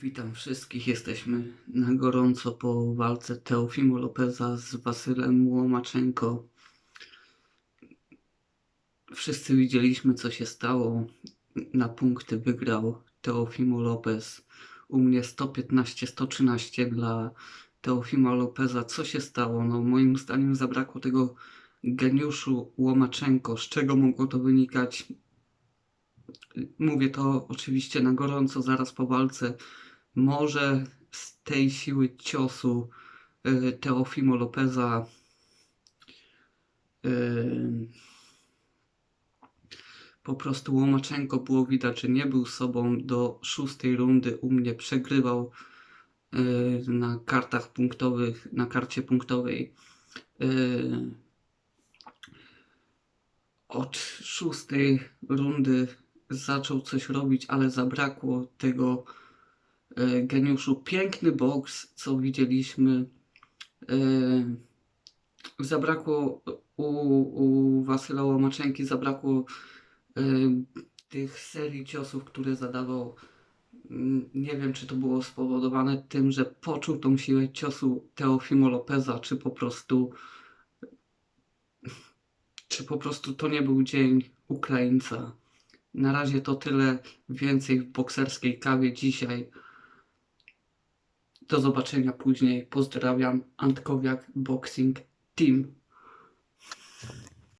Witam wszystkich. Jesteśmy na gorąco po walce Teofimo Lopeza z Wasylem Łomaczenko. Wszyscy widzieliśmy, co się stało. Na punkty wygrał Teofimo Lopez. U mnie 115-113 dla Teofima Lopeza. Co się stało? No, moim zdaniem zabrakło tego geniuszu Łomaczenko. Z czego mogło to wynikać? Mówię to oczywiście na gorąco, zaraz po walce. Może z tej siły ciosu y, Teofimo Lopeza y, po prostu Łomaczenko było widać, że nie był sobą do szóstej rundy. U mnie przegrywał y, na kartach punktowych, na karcie punktowej. Od szóstej rundy zaczął coś robić, ale zabrakło tego e, geniuszu. Piękny boks, co widzieliśmy. E, Zabrakło u, u Wasyla Łomaczenki, zabrakło e, tych serii ciosów, które zadawał. Mm, Nie wiem, czy to było spowodowane tym, że poczuł tą siłę ciosu Teofimo Lopeza, czy po prostu czy po prostu to nie był dzień Ukraińca. Na razie to tyle. Więcej w bokserskiej kawie dzisiaj. Do zobaczenia później. Pozdrawiam. Antkowiak Boxing Team.